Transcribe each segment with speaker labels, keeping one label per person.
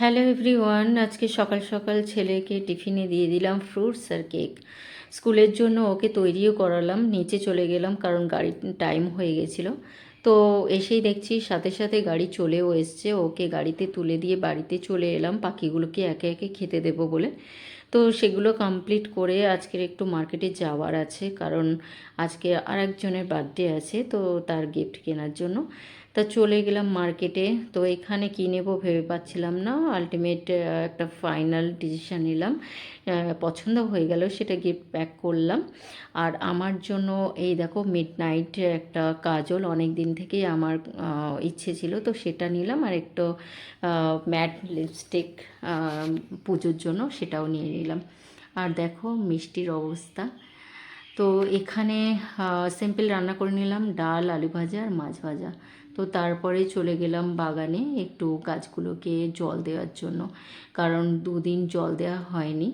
Speaker 1: Hello everyone আজকে সকাল সকাল ছেলেকে টিফিনে দিয়ে দিলাম ফ্রুটস আর কেক স্কুলের জন্য ওকে তৈরিও করালাম, নিচে চলে গেলাম কারণ গাড়ির টাইম হয়ে গেছিল। তো এসেই দেখছি সাথে সাথে গাড়ি চলেও এসছে, ওকে গাড়িতে তুলে দিয়ে বাড়িতে চলে এলাম, পাখিগুলোকে একে একে খেতে দেবো বলে। তো সেগুলো কমপ্লিট করে আজকের একটু মার্কেটে যাওয়ার আছে, কারণ আজকে আর একজনের বার্থডে আছে, তো তার গিফট কেনার জন্য। তা চলে গেলাম মার্কেটে তো এখানে কী নেব ভেবে পাচ্ছিলাম না। আলটিমেট একটা ফাইনাল ডিসিশান নিলাম। পছন্দ হয়ে গেল, সেটা গিফট প্যাক করলাম। আর আমার জন্য এই দেখো মিড নাইট একটা কাজল অনেক দিন থেকেই আমার ইচ্ছে ছিল। তো সেটা নিলাম আর একটু ম্যাট লিপস্টিক পুজোর জন্য সেটাও নিয়ে নিলাম। আর দেখো মিষ্টির অবস্থা। তো এখানে সিম্পল রান্না করে নিলাম, ডাল, আলু ভাজা আর মাছ ভাজা। তো তারপরে চলে গেলাম বাগানে একটু গাছগুলোকে জল দেওয়ার জন্য, কারণ দুদিন জল দেওয়া হয়নি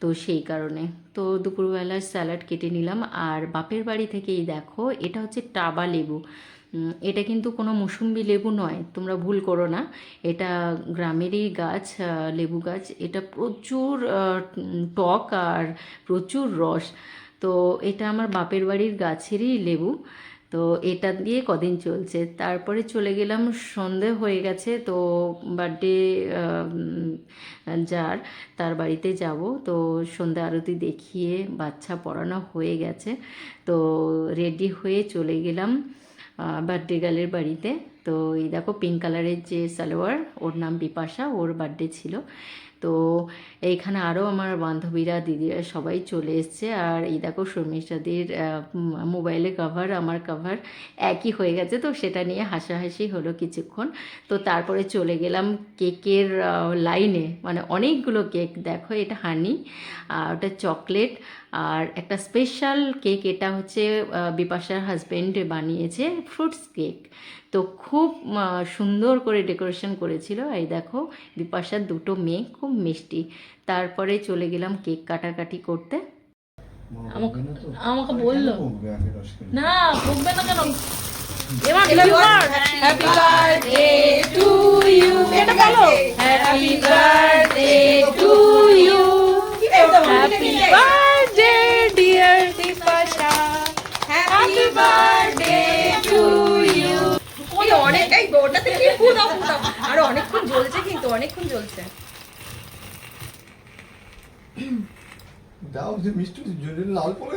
Speaker 1: তো সেই কারণে। তো দুপুরবেলা স্যালাড কেটে নিলাম, আর বাপের বাড়ি থেকেই দেখো, এটা হচ্ছে টাবা লেবু। এটা কিন্তু কোনো মুসুম্বি লেবু নয়, তোমরা ভুল করো না। এটা গ্রামেরই গাছ লেবু গাছ, এটা প্রচুর টক আর প্রচুর রস। তো এটা আমার বাপের বাড়ির গাছেরই লেবু। তো এটা দিয়ে কদিন চলছে। তারপরে চলে গেলাম, সন্ধে হয়ে গেছে, তো বার্থডে যার, তার বাড়িতে যাব। তো সন্ধ্যা আরতি দেখিয়ে বাচ্চা পড়ানো হয়ে গেছে। তো রেডি হয়ে চলে গেলাম বার্থডে গার্লের বাড়িতে। তো এই দেখো পিঙ্ক কালারের যে সালোয়ার, ওর নাম বিপাশা, ওর বার্থডে ছিল। তো এইখানে আরও আমার বান্ধবীরা, দিদিরা সবাই চলে এসছে। আর এই দেখো শর্মিষ্ঠাদির মোবাইলে কাভার আমার কাভার একই হয়ে গেছে। তো সেটা নিয়ে হাসাহাসি হলো কিছুক্ষণ। তো তারপরে চলে গেলাম কেকের লাইনে। মানে অনেকগুলো কেক, দেখো এটা হানি আর ওটা চকলেট আর একটা স্পেশাল কেক এটা হচ্ছে বিপাশার হাজব্যান্ড বানিয়েছে ফ্রুটস কেক তো খুব সুন্দর করে ডেকোরেশন করেছিল। এই দেখো বিপাশার দুটো মেয়ে খুব মিষ্টি। তারপরে চলে গেলাম কেক কাটাকাটি করতে।
Speaker 2: আমাকে বলল? না বকবে না কেন? হ্যাপি বার্থডে টু ইউ এটা বলো happy birthday to you happy birthday dear Dipasha happy birthday to you
Speaker 3: ওই অনেকটাই ওটা থেকে ফুটাও ফুটাও আর অনেকক্ষণ জ্বলছে কিন্তু অনেকক্ষণ জ্বলছে।
Speaker 4: দাও যে মিষ্টি জলে লাল পড়ে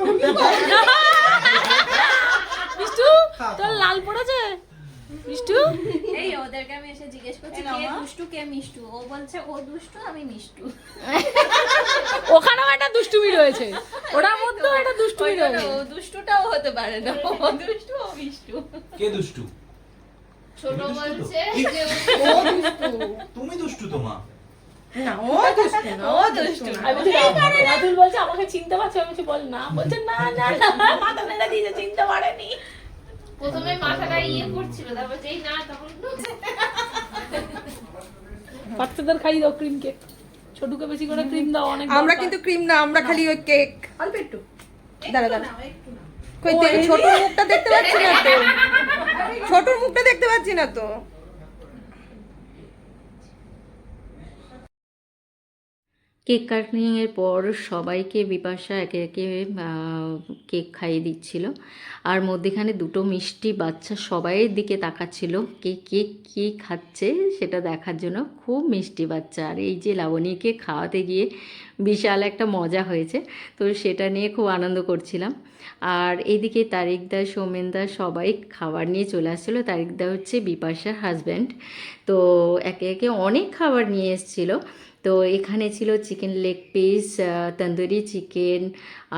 Speaker 2: মিষ্টু তোর লাল পড়েছে? মিষ্টু?
Speaker 5: এই ওদেরকে আমি এসে জিজ্ঞেস করছি কে দুষ্টু কে মিষ্টু? ও বলছে ও দুষ্টু আমি মিষ্টু।
Speaker 2: ওখানেও একটা দুষ্টুমি রয়েছে। ওটার মধ্যেও একটা দুষ্টুমি
Speaker 5: ওই ও দুষ্টুটাও হতে পারে না। ও দুষ্টু ও মিষ্টু।
Speaker 6: কে দুষ্টু?
Speaker 5: ছোট? বলছে যে
Speaker 6: তুমি দুষ্টু তো মা?
Speaker 3: না ও দুষ্টু না ও দুষ্টু
Speaker 2: বলছি, রাতুল বলছে আমাকে চিনতে পারছে? আমি বলছি বল না। বলছে না না না মাথা নেড়ে দিয়েছে চিনতে পারেনি।
Speaker 5: প্রথমে মাথাটা ইয়ে করছিল তারপর যেই না তখন
Speaker 2: বাচ্চাদের খাই দাও ক্রিম কেক ছোটুকে বেশি করে ক্রিম দাও অনেক
Speaker 3: আমরা কিন্তু ক্রিম না আমরা খালি ওই কেক অল্প একটু। দাঁড়া দাঁড়া। কই ছোট মুখটা দেখতে পাচ্ছি না তো। ছোট মুখটা দেখতে পাচ্ছি না তো।
Speaker 1: কেক কাটিংয়ের পর সবাইকে বিপাশা একে একে কেক খাইয়ে দিচ্ছিল। আর মধ্যেখানে দুটো মিষ্টি বাচ্চা সবাইয়ের দিকে তাকাচ্ছিল। কে কে কী খাচ্ছে সেটা দেখার জন্য। খুব মিষ্টি বাচ্চা। আর এই যে লাবণীকে খাওয়াতে গিয়ে বিশাল একটা মজা হয়েছে। তো সেটা নিয়ে খুব আনন্দ করছিলাম। আর এইদিকে তারিকদা সৌমেনদা সবাই খাবার নিয়ে চলে আসছিল। তারিকদা হচ্ছে বিপাশার হাজব্যান্ড তো একে একে অনেক খাবার নিয়ে এসেছিল। তো এখানে ছিল chicken leg piece tandoori chicken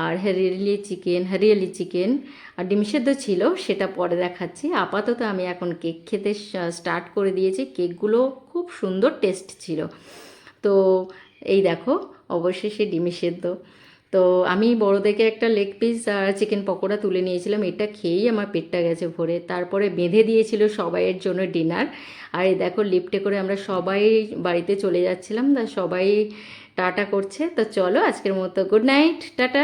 Speaker 1: আর হরিয়ালি চিকেন হরিয়ালি চিকেন আর ডিম সেদ্ধ ছিল, সেটা পরে দেখাচ্ছি। আপাতত আমি এখন কেক খেতে স্টার্ট করে দিয়েছি। কেকগুলো খুব সুন্দর টেস্ট ছিল। তো এই দেখো অবশেষে ডিমে সেদ্ধ। তো আমি বড় দেখে একটা লেগ পিস আর চিকেন পকোড়া তুলে নিয়েছিলাম। এটা খেয়েই আমার পেটটা গেছে ভরে। তারপরে বেঁধে দিয়েছিল সবাইয়ের জন্য ডিনার। আর এই দেখো লিফটে করে আমরা সবাই বাড়িতে চলে যাচ্ছিলাম। তা সবাই টাটা করছে। তো চলো আজকের মতো গুড নাইট টাটা।